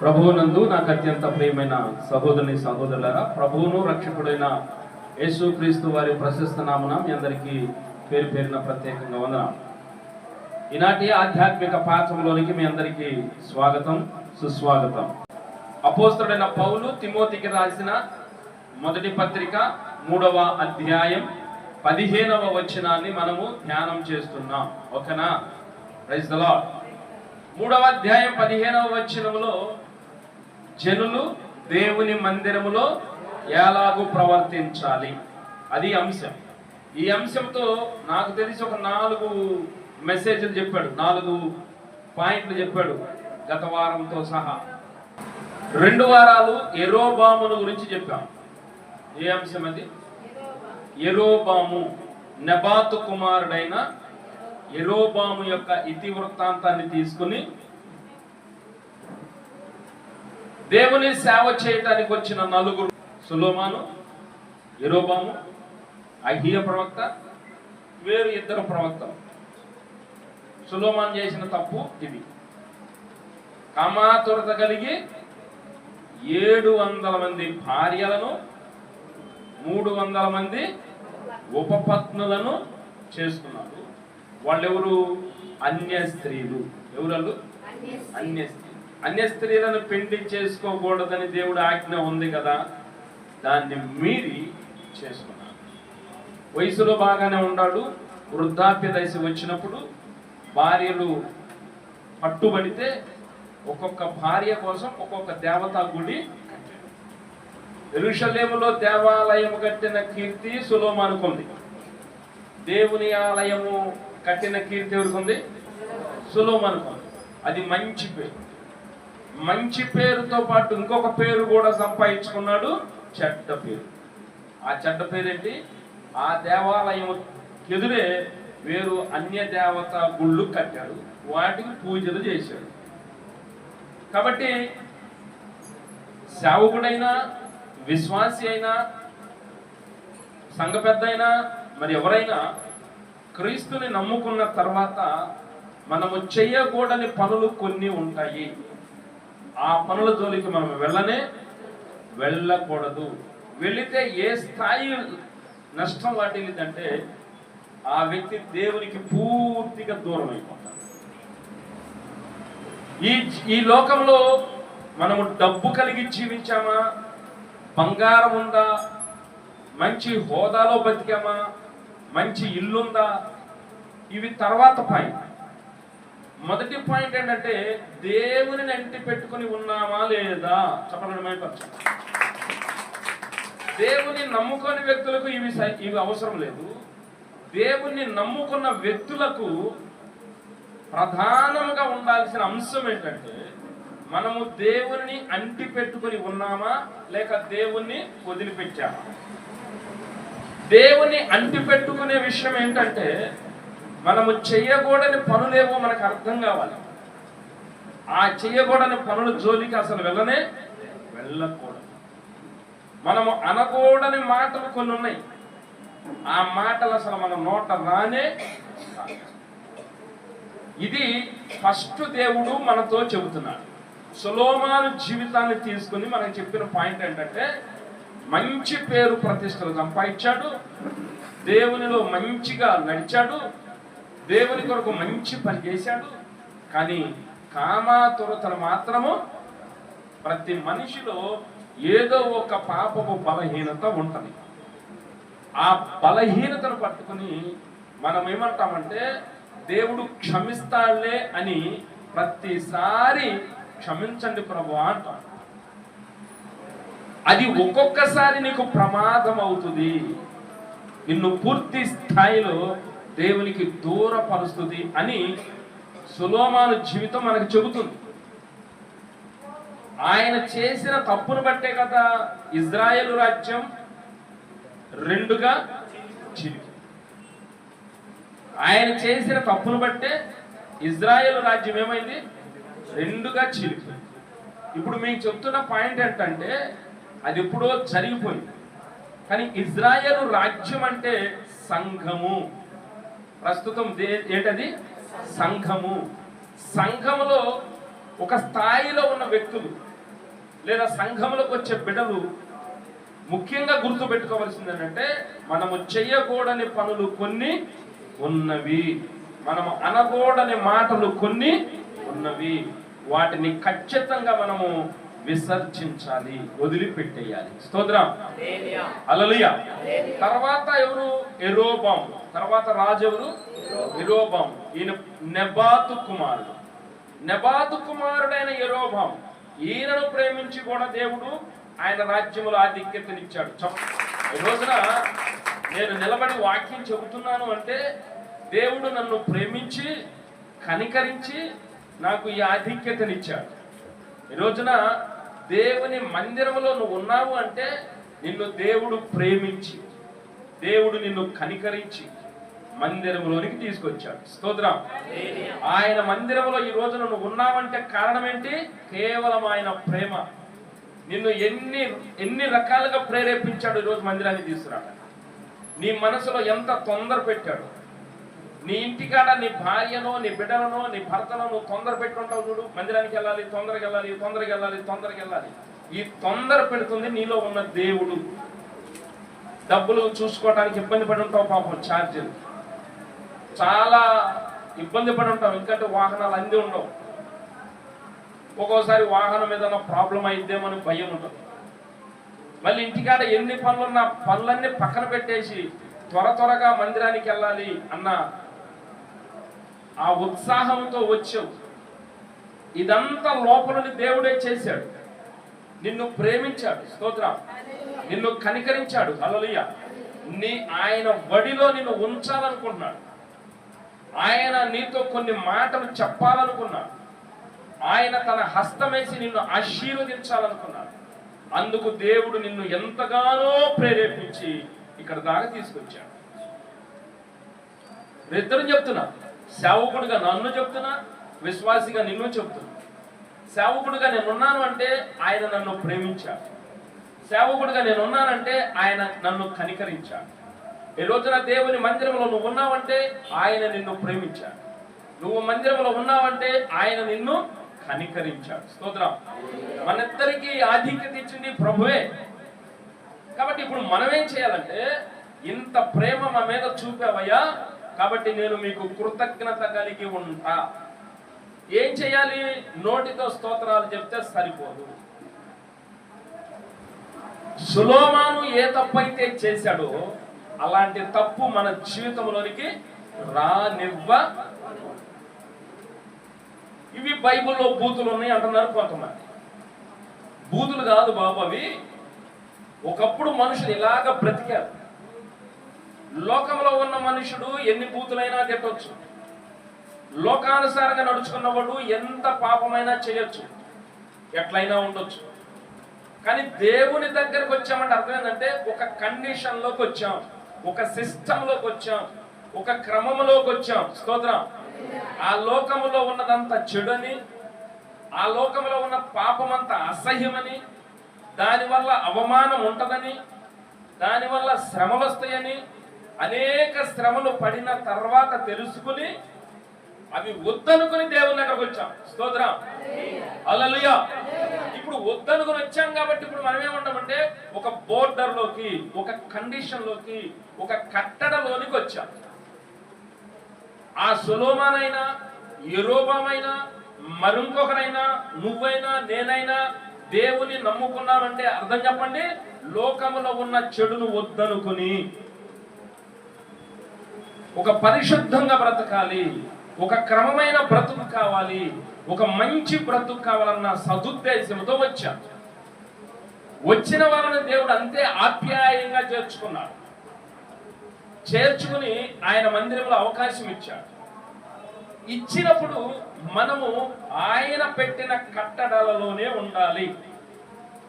ప్రభువునందు నాకు అత్యంత ప్రియమైన సహోదరుని సహోదరులరా ప్రభువును రక్షకుడైన యేసుక్రీస్తు వారి ప్రశస్త నామన మీ అందరికీ పేరు పేరున ప్రత్యేకంగా వందనాలు. ఈనాటి ఆధ్యాత్మిక పాఠంలోనికి మీ అందరికీ స్వాగతం సుస్వాగతం. అపోస్తుడైన పౌలు తిమోతికి రాసిన మొదటి పత్రిక మూడవ అధ్యాయం పదిహేనవ వచనాన్ని మనము ధ్యానం చేస్తున్నాం. ఓకేనా? ప్రైజ్ ద లాడ్ మూడవ అధ్యాయం పదిహేనవ వచనంలో జనులు దేవుని మందిరములో ఎలాగూ ప్రవర్తించాలి. అది అంశం. ఈ అంశంతో నాకు తెలిసి ఒక నాలుగు మెసేజ్లు చెప్పాడు. నాలుగు పాయింట్లు చెప్పాడు గత వారంతో సహా. రెండు వారాలు ఎరోబామును గురించి చెప్పాం. ఏ అంశం అది? ఎరోబాము నెబాతు కుమారుడైన ఎరోబాము యొక్క ఇతివృత్తాంతాన్ని తీసుకుని దేవుని సేవ చేయటానికి వచ్చిన నలుగురు సులోమాను ఎరోబాము అహియ ప్రవక్త వేరు ఇద్దరు ప్రవక్తలు. సులోమాన్ చేసిన తప్పు ఇది. కామాతురత కలిగి ఏడు వందల మంది భార్యలను మూడు వందల మంది ఉపపత్నులను చేసుకున్నాడు వాళ్ళెవరు? అన్య స్త్రీలు. ఎవరు అన్య స్త్రీ. అన్య స్త్రీలను పెళ్ళి చేసుకోకూడదని దేవుడు ఆజ్ఞ ఉంది కదా దాన్ని మీరి చేసుకున్నాను వయసులో బాగానే ఉన్నాడు వృద్ధాప్య దశ వచ్చినప్పుడు భార్యలు పట్టుబడితే ఒక్కొక్క భార్య కోసం ఒక్కొక్క దేవతా గుడి కట్టాడు ఎరుషలేములో దేవాలయం కట్టిన కీర్తి సులోమానుకుంది దేవుని ఆలయము కట్టిన కీర్తి ఎవరికుంది సులోమానుకుంది అది మంచి పేరు. మంచి పేరుతో పాటు ఇంకొక పేరు కూడా సంపాదించుకున్నాడు చెడ్డ పేరు. ఆ చెడ్డ పేరేంటి? ఆ దేవాలయం ఎదురే వేరు అన్య దేవత గుళ్ళు కట్టాడు. వాటికి పూజలు చేశాడు. కాబట్టి సేవకుడైనా విశ్వాసి అయినా సంఘ పెద్ద అయినా మరి ఎవరైనా క్రీస్తుని నమ్ముకున్న తర్వాత మనము చేయకూడని పనులు కొన్ని ఉంటాయి. ఆ పనుల జోలికి మనం వెళ్ళనే వెళ్ళకూడదు. వెళితే ఏ స్థాయి నష్టం వాటిల్లిందంటే ఆ వ్యక్తి దేవునికి పూర్తిగా దూరం అయిపోతాడు. ఈ ఈ లోకంలో మనము డబ్బు కలిగి జీవించామా? బంగారం ఉందా? మంచి హోదాలో బతికామా? మంచి ఇల్లుందా? ఇవి తర్వాత పాయింట్. మొదటి పాయింట్ ఏంటంటే దేవుని అంటి పెట్టుకుని ఉన్నామా లేదా? చెప్పండి దేవుని నమ్ముకొని వ్యక్తులకు ఇవి ఇవి అవసరం లేదు. దేవుణ్ణి నమ్ముకున్న వ్యక్తులకు ప్రధానంగా ఉండాల్సిన అంశం ఏంటంటే మనము దేవుని అంటి పెట్టుకుని ఉన్నామా లేక దేవుణ్ణి వదిలిపెట్టామా? దేవుని అంటి పెట్టుకునే విషయం ఏంటంటే మనము చేయకూడని పనులేవో మనకు అర్థం కావాలి. ఆ చేయకూడని పనుల జోలికి అసలు వెళ్ళనే వెళ్ళకూడదు. మనము అనకూడని మాటలు కొన్ని ఉన్నాయి. ఆ మాటలు అసలు మన నోట రానే ఇది ఫస్ట్ దేవుడు మనతో చెబుతున్నాడు. సులోమాను జీవితాన్ని తీసుకుని మనకు చెప్పిన పాయింట్ ఏంటంటే మంచి పేరు ప్రతిష్టలు సంపాదించాడు దేవునిలో మంచిగా నడిచాడు దేవుని కొరకు మంచి పని చేశాడు. కానీ కామాతురతలు మాత్రము ప్రతి మనిషిలో ఏదో ఒక పాపపు బలహీనత ఉంటుంది. ఆ బలహీనతను పట్టుకుని మనం ఏమంటామంటే దేవుడు క్షమిస్తాడులే అని ప్రతిసారి క్షమించండి ప్రభు అంటాం. అది ఒక్కొక్కసారి నీకు ప్రమాదం అవుతుంది. నిన్ను పూర్తి స్థాయిలో దేవునికి దూరపరుస్తుంది అని సులోమాను జీవితం మనకు చెబుతుంది. ఆయన చేసిన తప్పును బట్టే కదా ఇజ్రాయెల్ రాజ్యం రెండుగా చిరిగి ఆయన చేసిన తప్పును బట్టే ఇజ్రాయెల్ రాజ్యం ఏమైంది? రెండుగా చిరిగి ఇప్పుడు మేము చెప్తున్న పాయింట్ ఏంటంటే అది ఎప్పుడో జరిగిపోయింది. కానీ ఇజ్రాయెల్ రాజ్యం అంటే సంఘము. ప్రస్తుతం ఏంటది? సంఘము. సంఘములో ఒక స్థాయిలో ఉన్న వ్యక్తులు లేదా సంఘములకు వచ్చే బిడ్డలు ముఖ్యంగా గుర్తు పెట్టుకోవాల్సింది ఏంటంటే మనము చెయ్యకూడని పనులు కొన్ని ఉన్నవి. మనము అనకూడని మాటలు కొన్ని ఉన్నవి. వాటిని ఖచ్చితంగా మనము విసర్జించాలి వదిలిపెట్టేయాలి. స్తోత్రం. అలలియ తర్వాత ఎవరు? ఎరోబాం తర్వాత రాజు ఎవరు ఈయన నెబాతు కుమారుడు. నెబాతు కుమారుడైన ఎరోబాం ఈయనను ప్రేమించి కూడా దేవుడు ఆయన రాజ్యములో ఆధిక్యతనిచ్చాడు. ఈ రోజున నేను నిలబడి వాక్యం చెబుతున్నాను అంటే దేవుడు నన్ను ప్రేమించి కనికరించి నాకు ఈ ఆధిక్యతనిచ్చాడు. ఈ రోజున దేవుని మందిరంలో నువ్వు ఉన్నావు అంటే నిన్ను దేవుడు ప్రేమించి దేవుడు నిన్ను కనికరించి మందిరంలోనికి తీసుకొచ్చాడు. స్తోత్రం. ఆయన మందిరంలో ఈ రోజున నువ్వు ఉన్నావంటే కారణం ఏంటి? కేవలం ఆయన ప్రేమ. నిన్ను ఎన్ని ఎన్ని రకాలుగా ప్రేరేపించాడు ఈరోజు మందిరాన్ని తీసుకురాట నీ మనసులో ఎంత తొందర పెట్టాడు? నీ ఇంటికాడ నీ భార్యను నీ బిడ్డలను నీ భర్తను నువ్వు తొందర పెట్టుకుంటావు చూడు. మందిరానికి వెళ్ళాలి తొందరగా వెళ్ళాలి తొందరగా వెళ్ళాలి తొందరగా వెళ్ళాలి. ఈ తొందర పెడుతుంది నీలో ఉన్న దేవుడు. డబ్బులు చూసుకోవడానికి ఇబ్బంది పడి ఉంటావు పాపం ఛార్జీలు చాలా ఇబ్బంది పడి ఉంటాం. ఎందుకంటే వాహనాలు అంది ఉండవు. ఒక్కోసారి వాహనం ఏదైనా ప్రాబ్లం అయిద్దేమని భయం ఉంటుంది. మళ్ళీ ఇంటికాడ ఎన్ని పనులున్నా పనులన్నీ పక్కన పెట్టేసి త్వర త్వరగా మందిరానికి వెళ్ళాలి అన్న ఆ ఉత్సాహంతో వచ్చావు. ఇదంతా లోపలని దేవుడే చేశాడు. నిన్ను ప్రేమించాడు. స్తోత్ర. నిన్ను కనికరించాడు. అలలియ నీ ఆయన వడిలో నిన్ను ఉంచాలనుకుంటున్నాడు. ఆయన నీతో కొన్ని మాటలు చెప్పాలనుకున్నాడు. ఆయన తన హస్తమేసి నిన్ను ఆశీర్వదించాలనుకున్నాడు. అందుకు దేవుడు నిన్ను ఎంతగానో ప్రేరేపించి ఇక్కడ దాకా తీసుకొచ్చాడు. ఇద్దరు చెప్తున్నా సేవకుడిగా నన్ను చెప్తున్నా విశ్వాసిగా నిన్ను చెప్తున్నా. సేవకుడిగా నేనున్నాను అంటే ఆయన నన్ను ప్రేమించాడు. సేవకుడిగా నేనున్నానంటే ఆయన నన్ను కనికరించాడు. ఈ రోజున దేవుని మందిరంలో నువ్వు ఉన్నావంటే ఆయన నిన్ను ప్రేమించాడు. నువ్వు మందిరంలో ఉన్నావంటే ఆయన నిన్ను కనికరించాడు. స్తోత్రం. మనందరికీ ఆధిక్యత ఇచ్చింది ప్రభువే. కాబట్టి ఇప్పుడు మనం ఏం చేయాలంటే ఇంత ప్రేమ మా మీద చూపావయ్యా కాబట్టి నేను మీకు కృతజ్ఞత కలిగి ఉంటా. ఏం చేయాలి? నోటితో స్తోత్రాలు చెప్తే సరిపోదు. సులోమాను ఏ తప్పైతే చేశాడో అలాంటి తప్పు మన జీవితంలోనికి రానివ్వ. ఇవి బైబిల్లో బూతులు ఉన్నాయి అంటున్నారు కొంతమంది. బూతులు కాదు బాబు అవి. ఒకప్పుడు మనుషులు ఇలాగ బ్రతికారు. లోకంలో ఉన్న మనుషుడు ఎన్ని బూతులైనా తిట్టొచ్చు. లోకానుసారంగా నడుచుకున్నవాడు ఎంత పాపమైనా చేయొచ్చు. ఎట్లయినా ఉండొచ్చు. కానీ దేవుని దగ్గరకు వచ్చామంటే అర్థం ఏంటంటే ఒక కండిషన్లోకి వచ్చాము ఒక సిస్టంలోకి వచ్చాం ఒక క్రమంలోకి వచ్చాం. స్తోత్రం. ఆ లోకములో ఉన్నదంతా చెడుని ఆ లోకంలో ఉన్న పాపమంతా అసహ్యమని దానివల్ల అవమానం ఉంటుందని దానివల్ల శ్రమలు వస్తాయని అనేక శ్రమలు పడిన తర్వాత తెలుసుకుని అవి వద్దనుకుని దేవుని దగ్గరకు వచ్చాం. స్తోత్రం. అలలుయా ఇప్పుడు వద్దనుకుని వచ్చాం కాబట్టి ఇప్పుడు మనం ఏమంటామంటే ఒక బోర్డర్లోకి ఒక కండిషన్లోకి ఒక కట్టడలోనికి వచ్చాం. ఆ సులోమానైనా యూరోపమైనా మరింకొకరైనా నువ్వైనా నేనైనా దేవుని నమ్ముకున్నామంటే అర్థం చెప్పండి. లోకములో ఉన్న చెడును వద్దనుకుని ఒక పరిశుద్ధంగా బ్రతకాలి. ఒక క్రమమైన బ్రతుకు కావాలి ఒక మంచి బ్రతుకు కావాలన్న సదుద్దేశంతో వచ్చా. వచ్చిన వాళ్ళని దేవుడు అంతే ఆప్యాయంగా చేర్చుకున్నాడు. చేర్చుకుని ఆయన మందిరంలో అవకాశం ఇచ్చాడు. ఇచ్చినప్పుడు మనము ఆయన పెట్టిన కట్టడలలోనే ఉండాలి.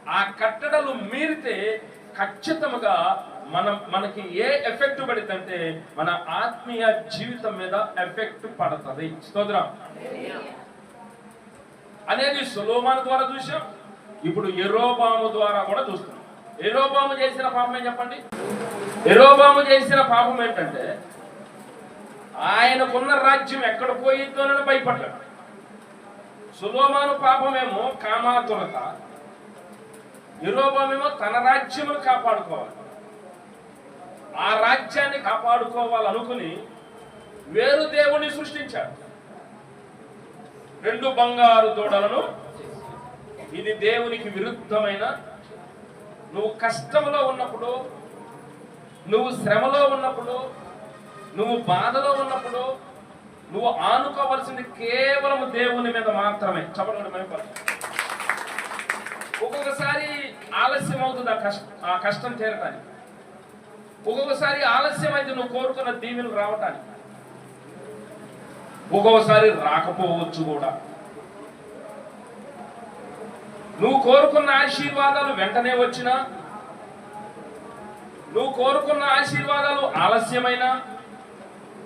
ఆ కట్టడలు మీరితే ఖచ్చితముగా మనం మనకి ఏ ఎఫెక్ట్ పడిద్దంటే మన ఆత్మీయ జీవితం మీద ఎఫెక్ట్ పడుతుంది. స్తోత్రం. అనేది సులోమాన్ ద్వారా చూసాం ఇప్పుడు ఎరోబాము ద్వారా కూడా చూస్తున్నాం. ఎరోబాము చేసిన పాపం ఏం చెప్పండి? ఎరోబాము చేసిన పాపం ఏంటంటే ఆయనకున్న రాజ్యం ఎక్కడ పోయిద్దోనని భయపడ్డాడు. సులోమాను పాపమేమో కామాతురత ఎరోబామేమో తన రాజ్యమును కాపాడుకోవాలి. ఆ రాజ్యాన్ని కాపాడుకోవాలనుకుని వేరు దేవుణ్ణి సృష్టించాడు. రెండు బంగారు దూడలను ఇది దేవునికి విరుద్ధమైన నువ్వు కష్టంలో ఉన్నప్పుడు నువ్వు శ్రమలో ఉన్నప్పుడు నువ్వు బాధలో ఉన్నప్పుడు నువ్వు ఆనుకోవలసింది కేవలం దేవుని మీద మాత్రమే. చెప్పడం ఒక్కొక్కసారి ఆలస్యం అవుతుంది ఆ కష్టం ఆ కష్టం తీరటానికి. ఒక్కొక్కసారి ఆలస్యం అయితే నువ్వు కోరుకున్న దీవెలు రావటానికి ఒక్కొక్కసారి రాకపోవచ్చు కూడా. నువ్వు కోరుకున్న ఆశీర్వాదాలు వెంటనే వచ్చినా నువ్వు కోరుకున్న ఆశీర్వాదాలు ఆలస్యమైనా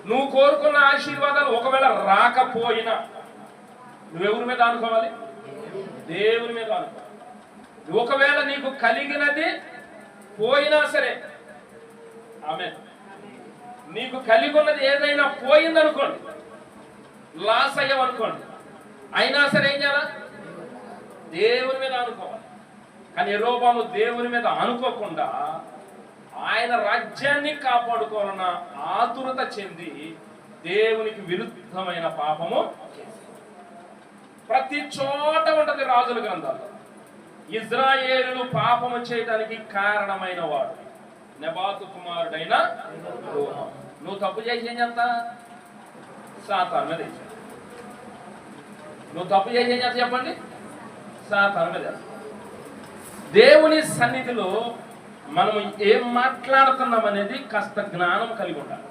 నువ్వు కోరుకున్న ఆశీర్వాదాలు ఒకవేళ రాకపోయినా నువ్వెవరి మీద అనుకోవాలి దేవుని మీద అనుకోవాలి ఒకవేళ నీకు కలిగినది పోయినా సరే ఆమె నీకు కలిగి ఉన్నది ఏదైనా పోయిందనుకోండి లాస్ అయ్యామనుకోండి అయినా సరే ఏం చేయాలా? దేవుని మీద అనుకోవాలి కానీ ఎరోబాము దేవుని మీద అనుకోకుండా ఆయన రాజ్యాన్ని కాపాడుకోవాలన్న ఆతురత చెంది దేవునికి విరుద్ధమైన పాపము ప్రతి చోట ఉంటది రాజుల గ్రంథాల్లో. ఇజ్రాయేలు పాపము చేయడానికి కారణమైన వాడు. నెబాతు కుమారుడైన నువ్వు తప్పు చేసి ఏం చేస్తా? సాతాన్ మీద నువ్వు తప్పు చేసి ఏం చేస్తా చెప్పండి? సాతాన్ మీద దేవుని సన్నిధిలో మనం ఏం మాట్లాడుతున్నాం అనేది కాస్త జ్ఞానం కలిగి ఉండాలి.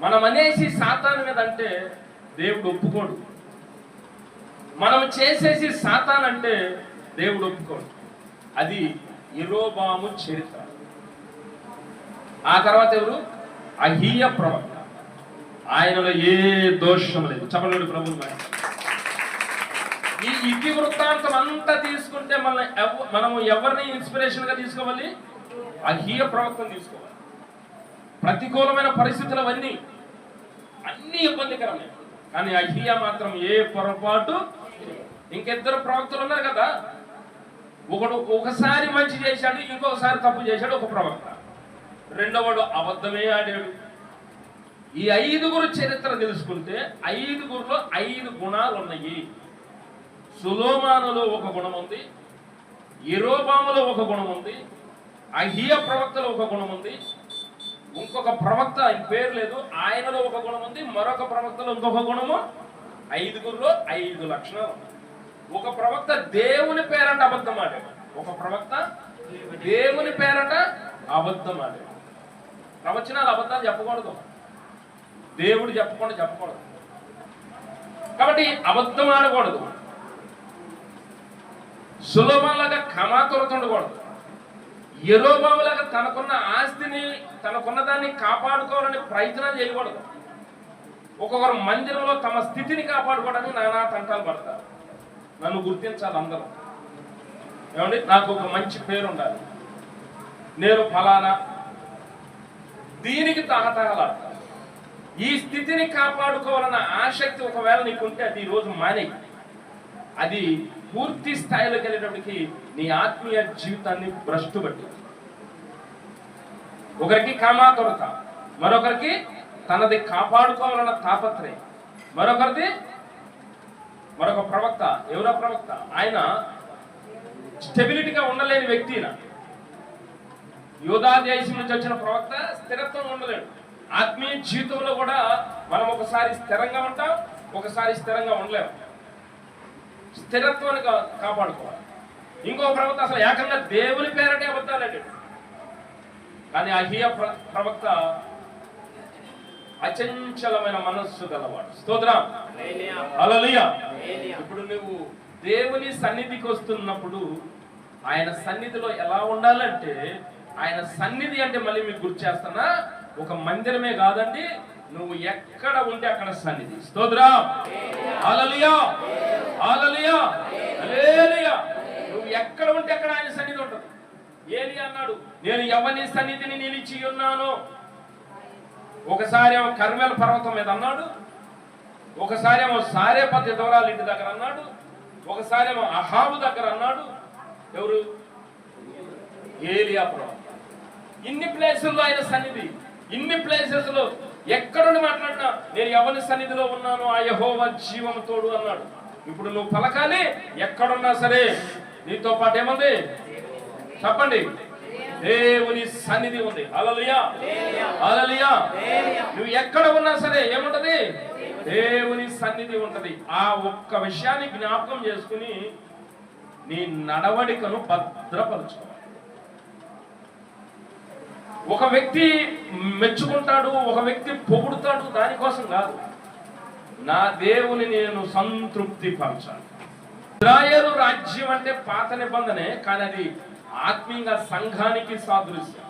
మనం అనేసి సాతాన్ మీద అంటే దేవుడు ఒప్పుకోడు. మనం చేసేసి సాతాన్ అంటే దేవుడు ఒప్పుకోడు. అది ఇరోబాము చరిత్ర. ఆ తర్వాత ఎవరు? అహీయ ప్రవక్త. ఆయనలో ఏ దోషం లేదు. చెప్పలేడు ప్రభు ఈ ఇతి వృత్తాంతం అంతా తీసుకుంటే మన మనము ఎవరిని ఇన్స్పిరేషన్గా తీసుకోవాలి? అహీయ ప్రవక్తను తీసుకోవాలి. ప్రతికూలమైన పరిస్థితులు అవన్నీ అన్ని ఇబ్బందికరమే. కానీ అహీయ మాత్రం ఏ పొరపాటు ఇంకిద్దరు ప్రవక్తలు ఉన్నారు కదా. ఒకడు ఒకసారి మంచి చేశాడు ఇంకొకసారి తప్పు చేశాడు ఒక ప్రవక్త. రెండవడు అబద్ధమే ఆడాడు. ఈ ఐదుగురు చరిత్ర తెలుసుకుంటే ఐదుగురులో ఐదు గుణాలు ఉన్నాయి. సులోమానులో ఒక గుణం ఉంది ఇరోబాములో ఒక గుణం ఉంది అహియ ప్రవక్తలో ఒక గుణం ఉంది. ఇంకొక ప్రవక్త ఆయన పేరు లేదు ఆయనలో ఒక గుణం ఉంది మరొక ప్రవక్తలో ఇంకొక గుణము ఐదుగురులో ఐదు లక్షణాలు ఉన్నాయి. ఒక ప్రవక్త దేవుని పేరట అబద్ధం ఆడాడు. ఒక ప్రవక్త దేవుని పేరట అబద్ధం ఆడాడు. ప్రవచనాలు అబద్ధాలు చెప్పకూడదు. దేవుడు చెప్పకుండా చెప్పకూడదు. కాబట్టి అబద్ధం ఆడకూడదు. సులభంలాగా కమాతురత ఉండకూడదు ఎరోబాబులాగా తనకున్న ఆస్తిని తనకున్న దాన్ని కాపాడుకోవాలని ప్రయత్నం చేయకూడదు. ఒక్కొక్కరు మందిరంలో తమ స్థితిని కాపాడుకోవడానికి నానా తంటాలు పడతారు. నన్ను గుర్తించాలి అందరూ. ఏమండి? నాకు ఒక మంచి పేరు ఉండాలి నేను ఫలానా దీనికి తహతహల ఈ స్థితిని కాపాడుకోవాలన్న ఆసక్తి ఒకవేళ నీకుంటే అది రోజు మానేయి. అది పూర్తి స్థాయిలోకి వెళ్ళేటప్పటికి నీ ఆత్మీయ జీవితాన్ని భ్రష్టు పట్టి ఒకరికి కామాతురత మరొకరికి తనది కాపాడుకోవాలన్న తాపత్రయం. మరొకరిది మరొక ప్రవక్త ఎవరో ప్రవక్త ఆయన స్టెబిలిటీగా ఉండలేని వ్యక్తి ఈయన. యోధా దేశం నుంచి వచ్చిన ప్రవక్త స్థిరత్వం ఉండలేడు. ఆత్మీయ జీవితంలో కూడా మనం ఒకసారి స్థిరంగా ఉంటాం ఒకసారి స్థిరంగా ఉండలేము స్థిరత్వాన్ని కాపాడుకోవాలి. ఇంకో ప్రవక్త అసలు ఏకంగా దేవుని పేరటే అబద్ధాలండి కానీ అహియ ప్ర ప్రవక్త అచంచలమైన మనస్సు గలవాడు. స్తోత్రం. ఇప్పుడు నువ్వు దేవుని సన్నిధికి వస్తున్నప్పుడు ఆయన సన్నిధిలో ఎలా ఉండాలంటే ఆయన సన్నిధి అంటే మళ్ళీ మీకు గుర్తు చేస్తున్నా ఒక మందిరమే కాదండి నువ్వు ఎక్కడ ఉంటే అక్కడ సన్నిధి. స్తోత్రం. హల్లెలూయా. హల్లెలూయా. హల్లెలూయా. నువ్వు ఎక్కడ ఉంటే అక్కడ ఆయన సన్నిధి ఉంటుంది. ఏలి అన్నాడు నేను ఎవరి సన్నిధిని నిలిచి ఉన్నాను? ఒకసారి ఏమో కర్మేల పర్వతం మీద అన్నాడు ఒకసారి ఏమో సారేపతి దూరాల ఇంటి దగ్గర అన్నాడు ఒకసారి ఏమో అహాబు దగ్గర అన్నాడు. ఎవరు? ఏలియా ప్రవక్త ఇన్ని ప్లేసుల్లో ఆయన సన్నిధి ఇన్ని ప్లేసెస్లో ఎక్కడుండి మాట్లాడినా నేను ఎవరి సన్నిధిలో ఉన్నాను ఆ యహోవ జీవము తోడు అన్నాడు. ఇప్పుడు నువ్వు పలకాలి ఎక్కడున్నా సరే. నీతో పాటు ఏముంది? చెప్పండి. దేవుని సన్నిధి ఉంది. అలలియా అలలియా నువ్వు ఎక్కడ ఉన్నా సరే ఏముంటది? దేవుని సన్నిధి ఉంటది. ఆ ఒక్క విషయాన్ని జ్ఞాపకం చేసుకుని నీ నడవడికను భద్రపరచుకోవాలి ఒక వ్యక్తి మెచ్చుకుంటాడు ఒక వ్యక్తి పొగుడుతాడు దానికోసం కాదు. నా దేవుని నేను సంతృప్తి పరచాను ఇజ్రాయేలు రాజ్యం అంటే పాత నిబంధనే కానీ అది ఆత్మీయంగా సంఘానికి సాదృశ్యం.